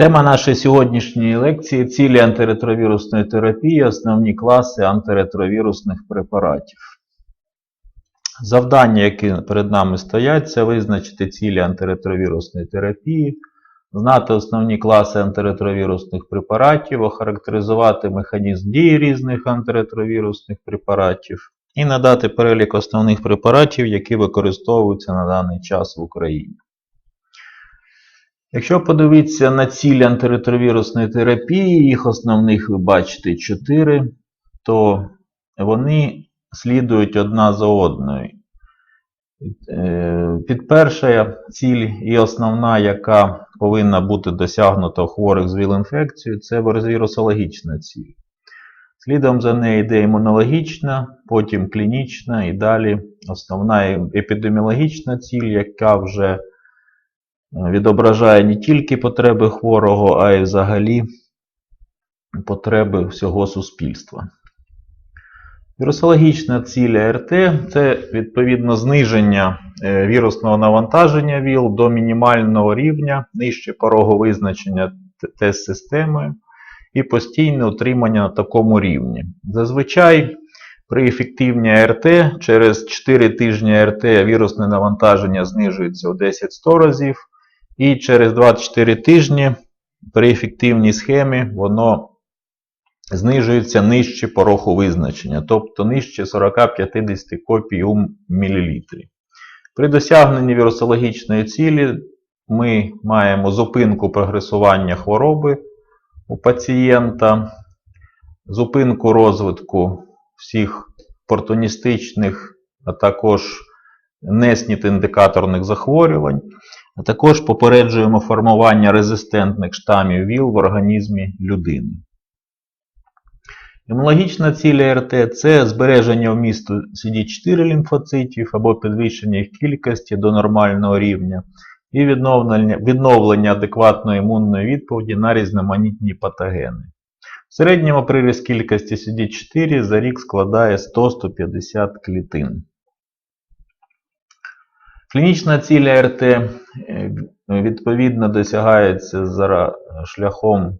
Тема нашої сьогоднішньої лекції цілі антиретровірусної терапії, основні класи антиретровірусних препаратів. Завдання, які перед нами стоять, це визначити цілі антиретровірусної терапії, знати основні класи антиретровірусних препаратів, охарактеризувати механізм дії різних антиретровірусних препаратів і надати перелік основних препаратів, які використовуються на даний час в Україні. Якщо подивитися на цілі антиретровірусної терапії, їх основних ви бачите 4, то вони слідують одна за одною. Е, Під перша ціль і основна, яка повинна бути досягнута у хворих з ВІЛ-інфекцією, це вірусологічна ціль. Слідом за нею йде імунологічна, потім клінічна і далі основна епідеміологічна ціль, яка вже відображає не тільки потреби хворого, а й взагалі потреби всього суспільства. Вірусологічна ціль АРТ це відповідно зниження е, вірусного навантаження ВІЛ до мінімального рівня нижче порогу визначення тест-системою і постійне утримання на такому рівні. Зазвичай при ефективній АРТ через 4 тижні АРТ вірусне навантаження знижується у 10-100 разів. І через 24 тижні при ефективній схемі воно знижується нижче пороху визначення, тобто нижче 40-50 копій у мілілітрі. При досягненні вірусологічної цілі ми маємо зупинку прогресування хвороби у пацієнта, зупинку розвитку всіх портоністичних, а також неснітіндикаторних захворювань. А також попереджуємо формування резистентних штамів ВІЛ в організмі людини. Імунологічна ціль АРТ це збереження вмісту CD4 лімфоцитів або підвищення їх кількості до нормального рівня і відновлення, відновлення адекватної імунної відповіді на різноманітні патогени. В середньому приріст кількості CD4 за рік складає 100-150 клітин. Клінічна ціль АРТ е, відповідно досягається за шляхом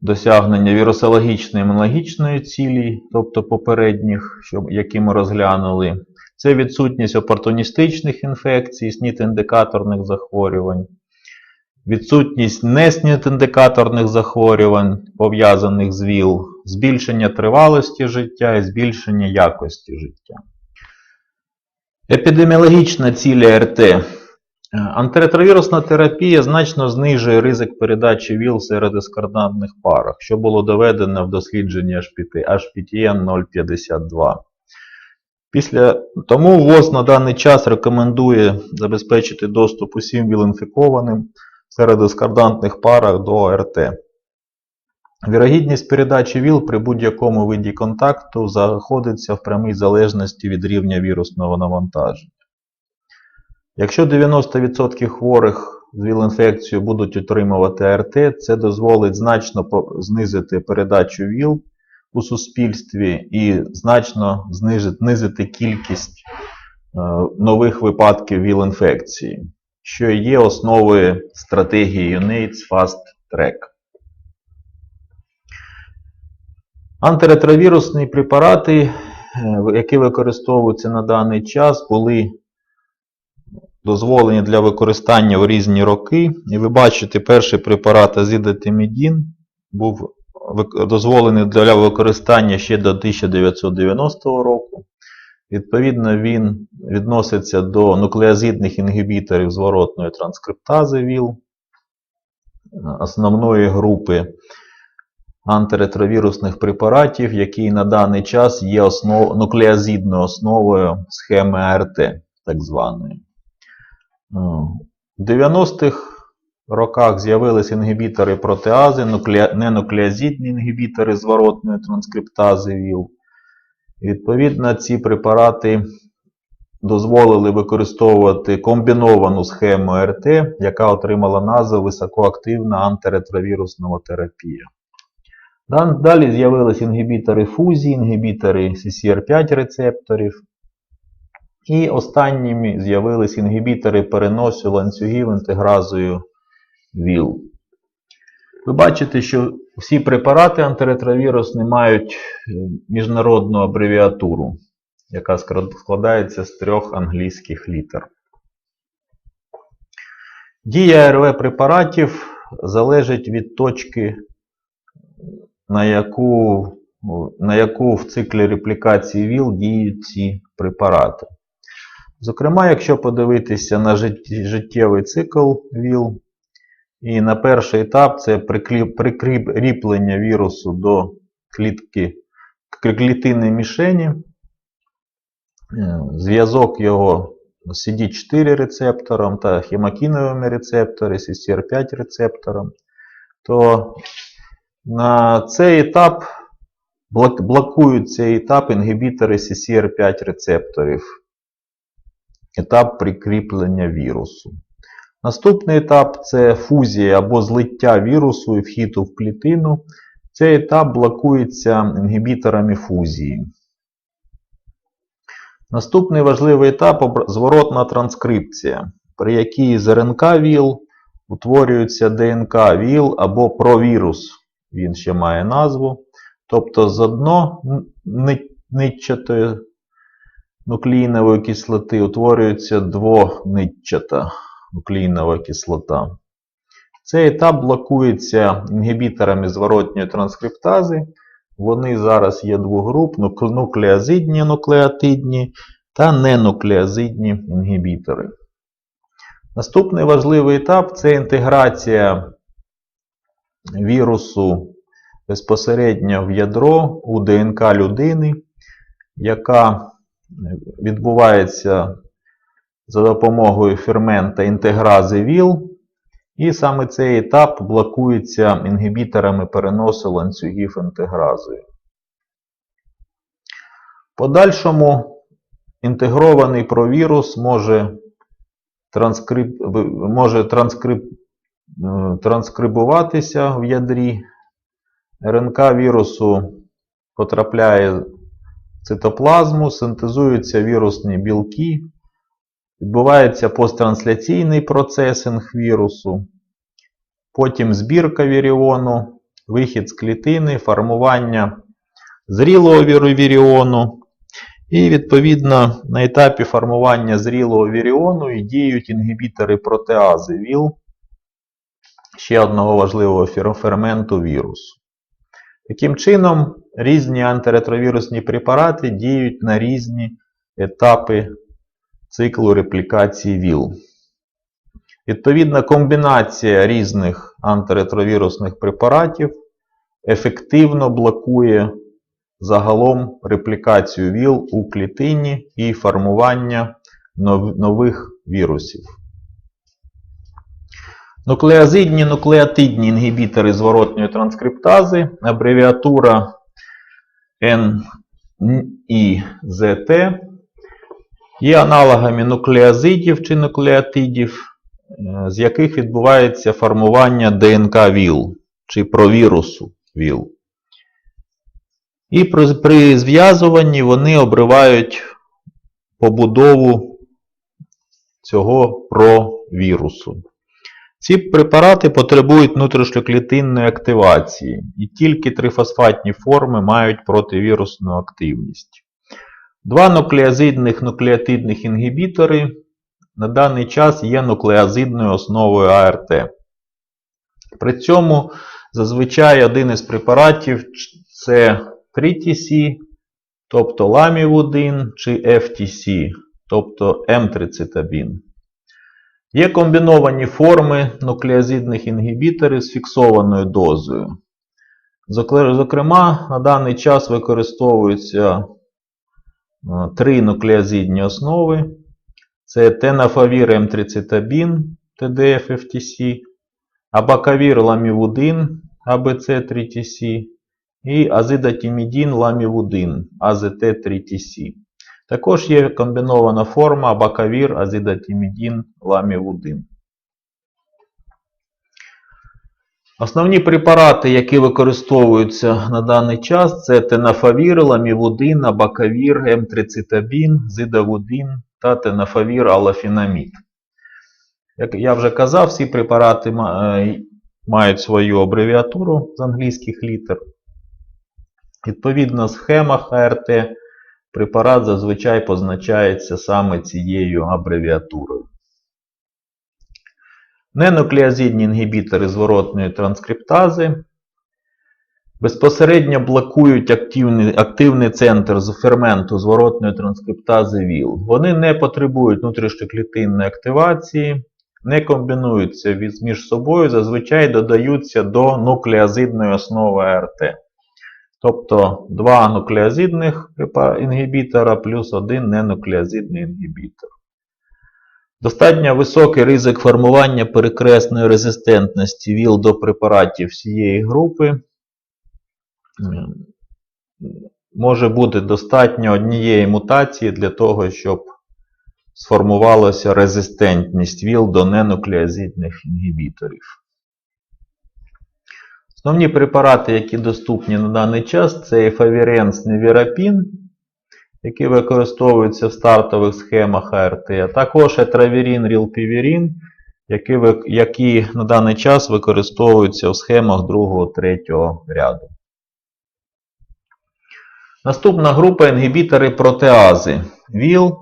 досягнення вірусологічної імунологічної цілі, тобто попередніх, які ми розглянули. Це відсутність опортуністичних інфекцій, снітіндикаторних захворювань, відсутність неснітіндикаторних захворювань, пов'язаних з ВІЛ, збільшення тривалості життя і збільшення якості життя. Епідеміологічна ціль АРТ. Антиретровірусна терапія значно знижує ризик передачі ВІЛ серед дискордантних парах, що було доведено в дослідженні HPTN 052. Після тому ВОЗ на даний час рекомендує забезпечити доступ усім ВІЛ-інфікованим серед дискордантних парах до АРТ. Вірогідність передачі ВІЛ при будь-якому виді контакту знаходиться в прямій залежності від рівня вірусного навантаження. Якщо 90% хворих з ВІЛ-інфекцією будуть отримувати АРТ, це дозволить значно знизити передачу ВІЛ у суспільстві і значно знизити кількість нових випадків ВІЛ-інфекції, що є основою стратегії UNAIDS Fast Track. Антиретровірусні препарати, які використовуються на даний час, були дозволені для використання в різні роки. І ви бачите, перший препарат азидотимідін був дозволений для використання ще до 1990 року. Відповідно, він відноситься до нуклеозидних інгібіторів зворотної транскриптази ВІЛ, основної групи антиретровірусних препаратів, які на даний час є основ... нуклеозидною основою схеми АРТ, так званої. У 90-х роках з'явилися інгібітори протеази, нукле... ненуклеозидні інгібітори зворотної транскриптази ВІЛ. Відповідно, ці препарати дозволили використовувати комбіновану схему РТ, яка отримала назву високоактивна антиретровірусна терапія. Далі з'явилися інгібітори фузії, інгібітори CCR5 рецепторів. І останніми з'явилися інгібітори переносу ланцюгів інтегразою ВІЛ. Ви бачите, що всі препарати антиретровірусні мають е, міжнародну абревіатуру, яка складається з трьох англійських літер. Дія РВ препаратів залежить від точки, на яку, на яку в циклі реплікації ВІЛ діють ці препарати. Зокрема, якщо подивитися на життєвий цикл ВІЛ, і на перший етап це прикріплення вірусу до клітки клітини мішені, Е, зв'язок його з CD4 рецептором та хемокіновими рецепторами, CCR5 рецептором, то на цей етап блокують цей етап інгібітори CCR5 рецепторів. Етап прикріплення вірусу. Наступний етап це фузія або злиття вірусу і вхід в клітину. Цей етап блокується інгібіторами фузії. Наступний важливий етап зворотна транскрипція, при якій з РНК ВІЛ утворюється ДНК ВІЛ або провірус. Він ще має назву. Тобто з однонитчатої нуклеїнової кислоти утворюється двонитчата нуклеїнова кислота. Цей етап блокується інгібіторами зворотньої транскриптази. Вони зараз є двох груп: нук- нуклеозидні нуклеотидні та ненуклеозидні інгібітори. Наступний важливий етап це інтеграція вірусу безпосередньо в ядро у ДНК людини, яка відбувається за допомогою фермента інтегрази ВІЛ. І саме цей етап блокується інгібіторами переносу ланцюгів інтегразою. Подальшому інтегрований провірус може, транскрип... може транскрип... е, транскрибуватися в ядрі. РНК вірусу потрапляє в цитоплазму, синтезуються вірусні білки, відбувається посттрансляційний процесинг вірусу, потім збірка віріону, вихід з клітини, формування зрілого віріону. І, відповідно, на етапі формування зрілого віріону і діють інгібітори протеази ВІЛ, ще одного важливого ферменту вірусу. Таким чином, різні антиретровірусні препарати діють на різні етапи циклу реплікації ВІЛ. Відповідна комбінація різних антиретровірусних препаратів ефективно блокує загалом реплікацію ВІЛ у клітині і формування нов- нових вірусів. Нуклеозидні нуклеотидні інгібітори зворотньої транскриптази, абревіатура NIZT, є аналогами нуклеозидів чи нуклеотидів, е, з яких відбувається формування ДНК ВІЛ чи провірусу ВІЛ. І при, при зв'язуванні вони обривають побудову цього провірусу. Ці препарати потребують внутрішньоклітинної активації, і тільки трифосфатні форми мають противірусну активність. Два нуклеозидних нуклеотидних інгібітори на даний час є нуклеозидною основою АРТ. При цьому зазвичай один із препаратів це 3TC, тобто ламівудин, чи FTC, тобто М-трицитабін. Є комбіновані форми нуклеозидних інгібіторів з фіксованою дозою. Зокрема, на даний час використовуються е, три нуклеозидні основи. Це тенафавір М-трицитабін TDF-FTC, абакавір ламівудин ABC-3TC і азидатімідін ламівудин AZT-3TC. Також є комбінована форма абакавір азидатімідін ламівудин. Основні препарати, які використовуються на даний час, це тенафавір, ламівудин, абакавір, М-трицитабін, зидавудин та тенафавір алафінамід. Як я вже казав, всі препарати е, мають свою абревіатуру з англійських літер. Відповідно, схема ХРТ препарат зазвичай позначається саме цією абревіатурою. Ненуклеозидні інгібітори зворотної транскриптази безпосередньо блокують активний, активний центр з ферменту зворотної транскриптази ВІЛ. Вони не потребують внутрішньоклітинної активації, не комбінуються між собою, зазвичай додаються до нуклеозидної основи АРТ. Тобто два нуклеозидних інгібітора плюс один ненуклеозидний інгібітор. Достатньо високий ризик формування перекресної резистентності ВІЛ до препаратів всієї групи. Може бути достатньо однієї мутації для того, щоб сформувалася резистентність ВІЛ до ненуклеозидних інгібіторів. Основні препарати, які доступні на даний час, це ефавіренс невірапін, які використовуються в стартових схемах АРТ, а також етравірін, рілпівірін, які, які на даний час використовуються в схемах 2-3 ряду. Наступна група інгібітори протеази ВІЛ,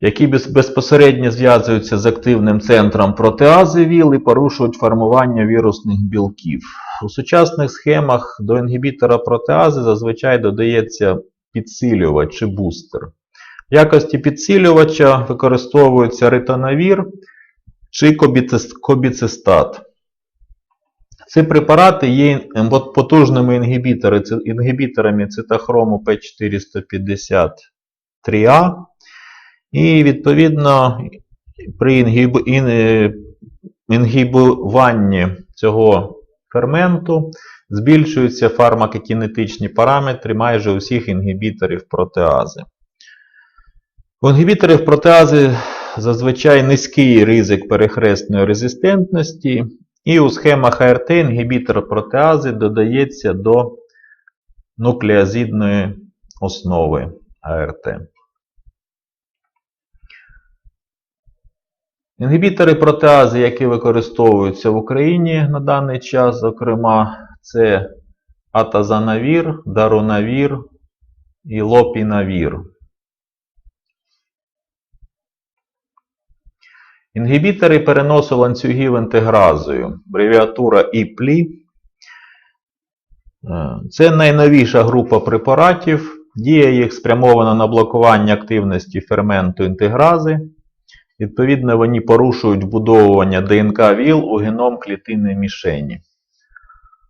які безпосередньо зв'язуються з активним центром протеази ВІЛ і порушують формування вірусних білків. У сучасних схемах до інгібітора протеази зазвичай додається підсилювач чи бустер. В якості підсилювача використовується ритонавір чи кобіцистат. Ці препарати є потужними інгібіторами цитохрому P453A. І відповідно при е, інгібуванні цього ферменту збільшуються фармакокінетичні параметри майже усіх інгібіторів протеази. У інгібіторів протеази зазвичай низький ризик перехресної резистентності, і у схемах АРТ інгібітор протеази додається до нуклеозидної основи АРТ. Інгібітори протеази, які використовуються в Україні на даний час, зокрема, це атазанавір, дарунавір і лопінавір. Інгібітори переносу ланцюгів інтегразою, абревіатура ІПЛІ. Е, Це найновіша група препаратів. Дія їх спрямована на блокування активності ферменту інтегрази. Відповідно, вони порушують вбудовування ДНК ВІЛ у геном клітини мішені.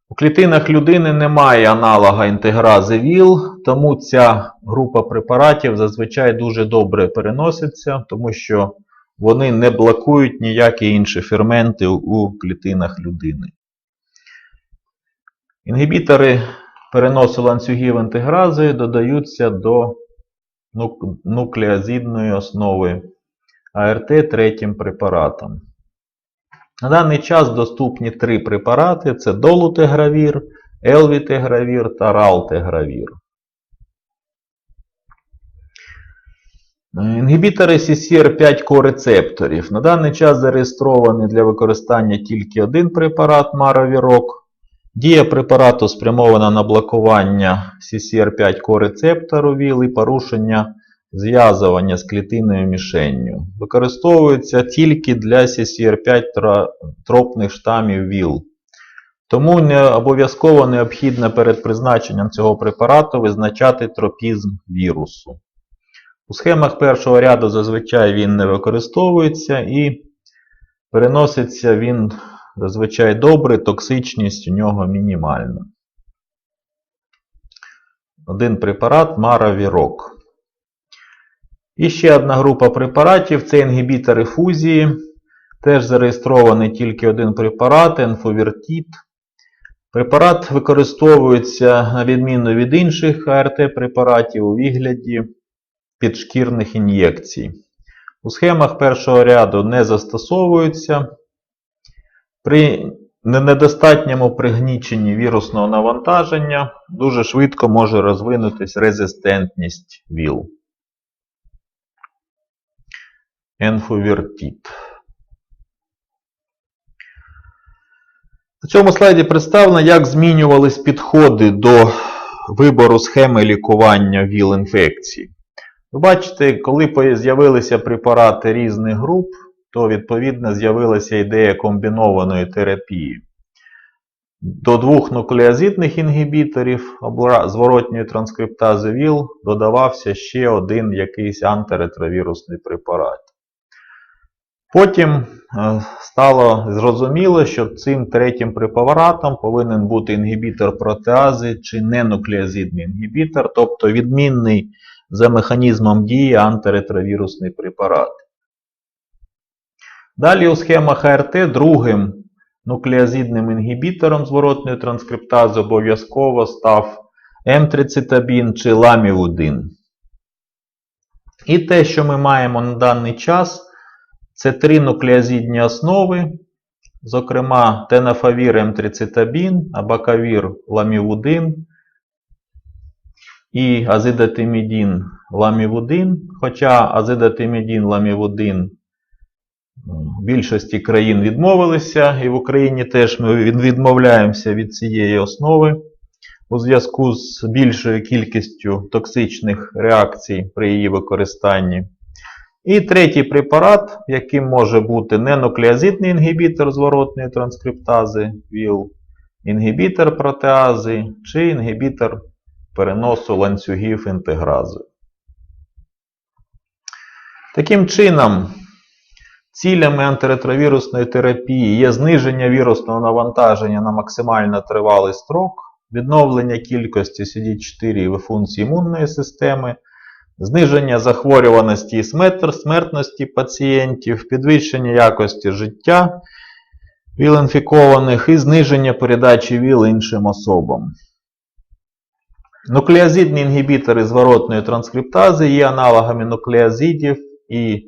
У клітинах людини немає аналога інтегрази ВІЛ, тому ця група препаратів зазвичай дуже добре переноситься, тому що вони не блокують ніякі інші ферменти у клітинах людини. Інгібітори переносу ланцюгів інтегрази додаються до нук- нуклеозидної основи АРТ третім препаратом. На даний час доступні три препарати: це долутегравір, елвітегравір та ралтегравір. Інгібітори CCR5 корецепторів. На даний час зареєстрований для використання тільки один препарат Маравірок. Дія препарату спрямована на блокування CCR5 корецептору ВІЛ і порушення зв'язування з клітинною мішенню. Використовується тільки для CCR5 тропних штамів ВІЛ. Тому не обов'язково необхідно перед призначенням цього препарату визначати тропізм вірусу. У схемах першого ряду зазвичай він не використовується і переноситься він зазвичай добре, токсичність у нього мінімальна. Один препарат Маравірок. І ще одна група препаратів це інгібітори фузії. Теж зареєстрований тільки один препарат енфовертіт. Препарат використовується на відміну від інших АРТ-препаратів у вигляді підшкірних ін'єкцій. У схемах першого ряду не застосовуються. При недостатньому пригніченні вірусного навантаження дуже швидко може розвинутися резистентність ВІЛ. Енфовертіт. На цьому слайді представлено, як змінювались підходи до вибору схеми лікування ВІЛ-інфекції. Ви бачите, коли з'явилися препарати різних груп, то відповідно з'явилася ідея комбінованої терапії. До двох нуклеозидних інгібіторів зворотньої транскриптази ВІЛ додавався ще один якийсь антиретровірусний препарат. Потім е, стало зрозуміло, що цим третім препаратом повинен бути інгібітор протеази чи ненуклеозидний інгібітор, тобто відмінний за механізмом дії антиретровірусний препарат. Далі у схемах АРТ другим нуклеозидним інгібітором зворотної транскриптази обов'язково став М30 чи ламівудин. І те, що ми маємо на даний час, це три нуклеозидні основи, зокрема тенафавір М30, абакавір ламівудин і азидатимідін ламівудин. Хоча азидатимідін ламівудин в більшості країн відмовилися, і в Україні теж ми відмовляємося від цієї основи у зв'язку з більшою кількістю токсичних реакцій при її використанні. І третій препарат, яким може бути ненуклеозидний інгібітор зворотної транскриптази ВІЛ, інгібітор протеази чи інгібітор переносу ланцюгів інтегрази. Таким чином, цілями антиретровірусної терапії є зниження вірусного навантаження на максимально тривалий строк, відновлення кількості CD4 і функцій імунної системи, зниження захворюваності і смертності пацієнтів, підвищення якості життя ВІЛ-інфікованих і зниження передачі ВІЛ іншим особам. Нуклеозидні інгібітори зворотної транскриптази є аналогами нуклеозидів і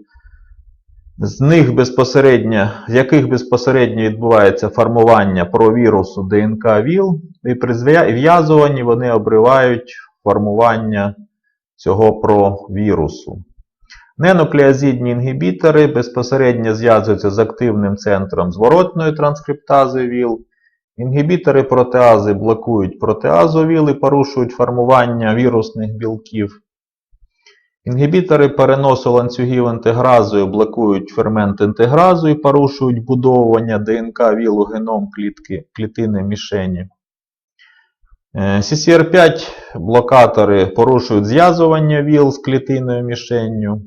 з них безпосередньо, з яких безпосередньо відбувається формування провірусу ДНК ВІЛ, і при зв'язуванні вони обривають формування цього провірусу. Ненуклеозидні інгібітори безпосередньо зв'язуються з активним центром зворотної транскриптази ВІЛ. Інгібітори протеази блокують протеазу ВІЛ і порушують формування вірусних білків. Інгібітори переносу ланцюгів інтегразою блокують фермент інтегразу і порушують будовування ДНК ВІЛ у геном клітки, клітини мішені. Е, CCR5 блокатори порушують зв'язування ВІЛ з клітиною мішенню.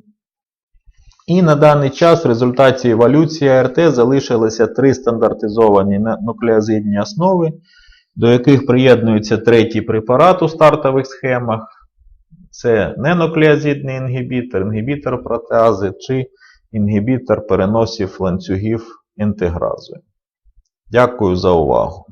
І на даний час в результаті еволюції АРТ залишилися три стандартизовані нуклеозидні основи, до яких приєднується третій препарат у стартових схемах. Це ненуклеозидний інгібітор, інгібітор протеази чи інгібітор переносів ланцюгів інтегрази. Дякую за увагу.